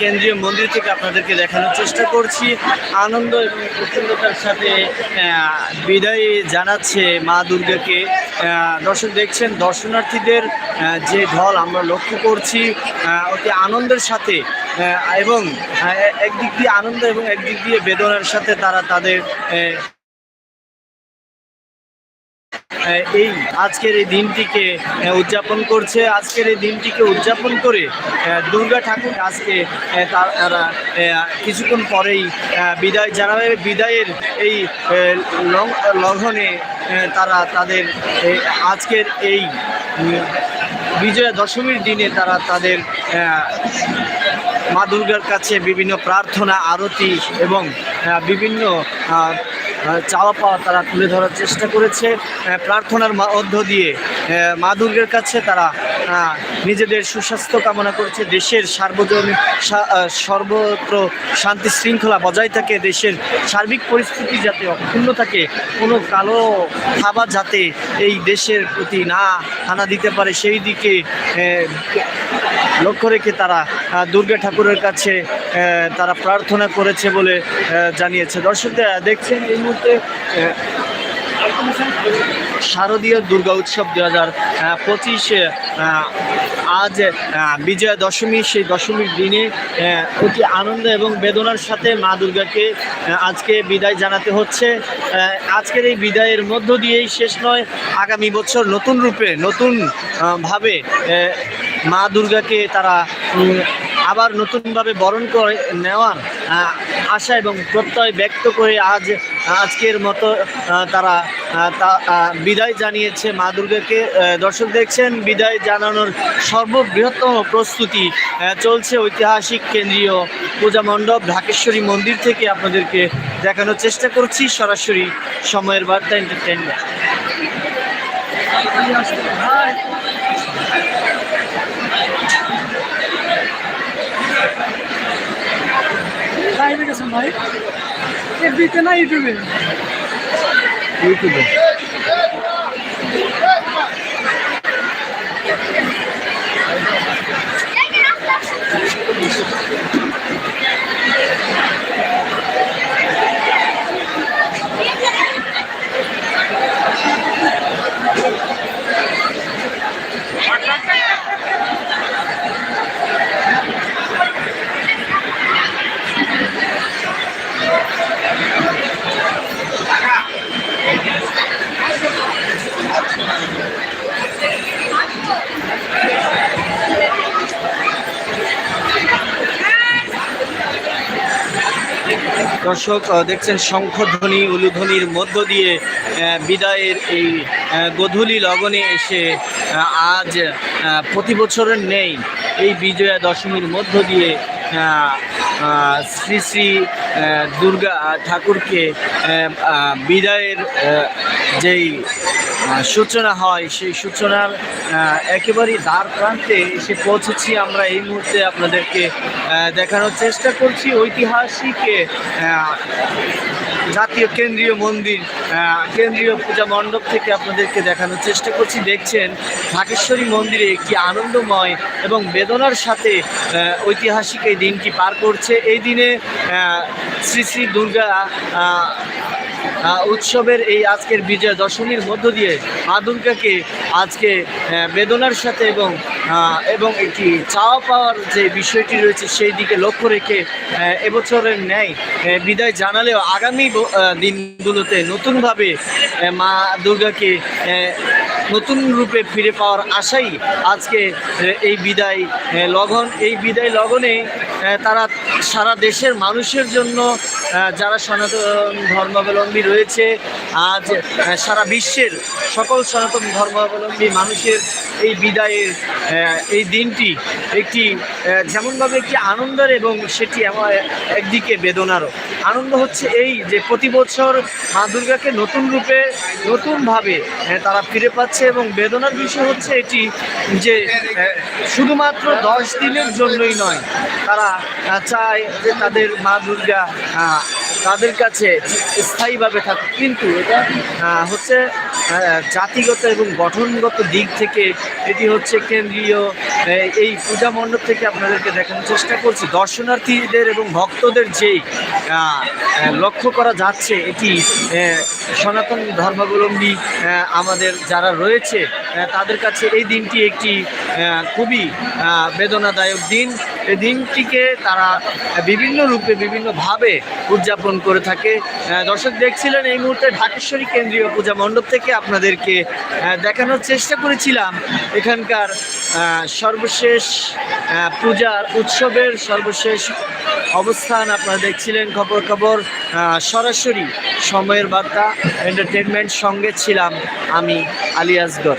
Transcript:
কেন্দ্রীয় মন্দির থেকে আপনাদেরকে দেখানোর চেষ্টা করছি। আনন্দ এবং প্রফুল্লতার সাথে বিদায় জানাচ্ছে মা দুর্গাকে। দর্শক দেখছেন, দর্শনার্থীদের যে ঢল আমরা লক্ষ্য করছি অতি আনন্দের সাথে এবং একদিক দিয়ে আনন্দ এবং একদিক দিয়ে বেদনার সাথে তারা তাদের এই আজকের এই দিনটিকে উদযাপন করছে। আজকের এই দিনটিকে উদযাপন করে দুর্গা ঠাকুর আজকে তারা কিছুক্ষণ পরেই বিদায় জানাবে বিদায়ের এই আহ, লং- লঙ্ঘনে আহ, তারা তাদের আজকের এই বিজয়া দশমীর দিনে তারা তাদের মা দুর্গার কাছে বিভিন্ন প্রার্থনা আরতি এবং বিভিন্ন চাওয়া পাওয়া তারা তুলে ধরার চেষ্টা করেছে। প্রার্থনার মধ্য দিয়ে মা দুর্গের কাছে তারা নিজেদের সুস্বাস্থ্য কামনা করেছে। দেশের সার্বজনীন সর্বত্র শান্তি শৃঙ্খলা বজায় থাকে। দেশের সার্বিক পরিস্থিতি যাতে অক্ষুণ্ণ থাকে, কোনো কালো খাবার যাতে এই দেশের প্রতি না হানা দিতে পারে, সেই দিকে লক্ষ্য রেখে তারা দুর্গা ঠাকুরের কাছে তারা প্রার্থনা করেছে বলে জানিয়েছে। দর্শকরা দেখছেন এই মুহূর্তে শারদীয় দুর্গা উৎসব দু হাজার পঁচিশে আজ বিজয়া দশমী, সেই দশমীর দিনে অতি আনন্দ এবং বেদনার সাথে মা দুর্গাকে আজকে বিদায় জানাতে হচ্ছে। আজকের এই বিদায়ের মধ্য দিয়েই শেষ নয়, আগামী বছর নতুন রূপে, নতুন ভাবে মা দুর্গাকে তারা আবার নতুনভাবে বরণ করে নেওয়ার আশা এবং প্রত্যয় ব্যক্ত করে আজ, আজকের মতো তারা বিদায় জানিয়েছে মা দুর্গাকে। দর্শক দেখছেন, বিদায় জানানোর সর্ববৃহত্তম প্রস্তুতি চলছে ঐতিহাসিক কেন্দ্রীয় পূজা মণ্ডপ, ঢাকেশ্বরী মন্দির থেকে আপনাদেরকে দেখানোর চেষ্টা করছি সরাসরি সময়ের বার্তা এন্টারটেনমেন্ট লাইভে গেছেন ভাই। এফবিতে না ইউটিউবে? ইউটিউবে। দর্শক দেখছেন শঙ্খধ্বনি, উলুধ্বনির মধ্য দিয়ে বিদায়ের এই গধূলি লগনে এসে আজ প্রতি বছরের নেই। এই বিজয়া দশমীর মধ্য দিয়ে শ্রী শ্রী দুর্গা ঠাকুরকে বিদায়ের যেই সূচনা হয়, সেই সূচনার একেবারেই দ্বার প্রান্তে এসে পৌঁছেছি আমরা এই মুহূর্তে আপনাদেরকে দেখানোর চেষ্টা করছি ঐতিহাসিক জাতীয় কেন্দ্রীয় মন্দির কেন্দ্রীয় পূজা মণ্ডপ থেকে আপনাদেরকে দেখানোর চেষ্টা করছি। দেখছেন ঢাকেশ্বরী মন্দিরে একটি আনন্দময় এবং বেদনার সাথে ঐতিহাসিক এই দিনটি পার করছে। এই দিনে শ্রী শ্রী দুর্গা উৎসবের এই আজকের বিজয়া দশমীর মধ্য দিয়ে মা দুর্গাকে আজকে বেদনার সাথে এবং এবং একটি চাওয়া পাওয়ার যে বিষয়টি রয়েছে সেই দিকে লক্ষ্য রেখে এবছরের ন্যায় বিদায় জানালেও আগামী দিনগুলোতে নতুনভাবে মা দুর্গাকে নতুন রূপে ফিরে পাওয়ার আশাই আজকে এই বিদায় লগন। এই বিদায় লগনে তারা সারা দেশের মানুষের জন্য যারা সনাতন ধর্মাবলম্বী রয়েছে, আজ সারা বিশ্বের সকল সনাতন ধর্মাবলম্বী মানুষের এই বিদায়ের এই দিনটি একটি যেমনভাবে একটি আনন্দের এবং সেটি আমার একদিকে বেদনারও। আনন্দ হচ্ছে এই যে প্রতি বছর মা দুর্গাকে নতুন রূপে, নতুনভাবে তারা ফিরে পাচ্ছে। এবং বেদনার বিষয় হচ্ছে এটি যে শুধুমাত্র দশ দিনের জন্যই নয়, তারা চায় যে তাদের মা দুর্গা তাদের কাছে স্থায়ীভাবে থাকুক। কিন্তু এটা হচ্ছে জাতিগত এবং গঠনগত দিক থেকে এটি হচ্ছে কেন্দ্রীয় এই পূজা মণ্ডপ থেকে আপনাদেরকে দেখানোর চেষ্টা করছি। দর্শনার্থীদের এবং ভক্তদের আহ, লক্ষ্য করা যাচ্ছে এটি সনাতন ধর্মাবলম্বী আমাদের যারা রয়েছে তাদের কাছে এই দিনটি একটি খুবই বেদনাদায়ক দিন। এই দিনটিকে তারা বিভিন্ন রূপে বিভিন্নভাবে উদযাপন করে থাকে। দর্শক দেখছিলেন এই মুহূর্তে ঢাকেশ্বরী কেন্দ্রীয় পূজা মণ্ডপ থেকে আপনাদেরকে দেখানোর চেষ্টা করেছিলাম। এখানকার সর্বশেষ পূজার উৎসবের সর্বশেষ অবস্থান আপনারা দেখছিলেন খবর খবর সরাসরি সময়ের বার্তা এন্টারটেনমেন্ট সঙ্গে ছিলাম আমি আলিয়াসগর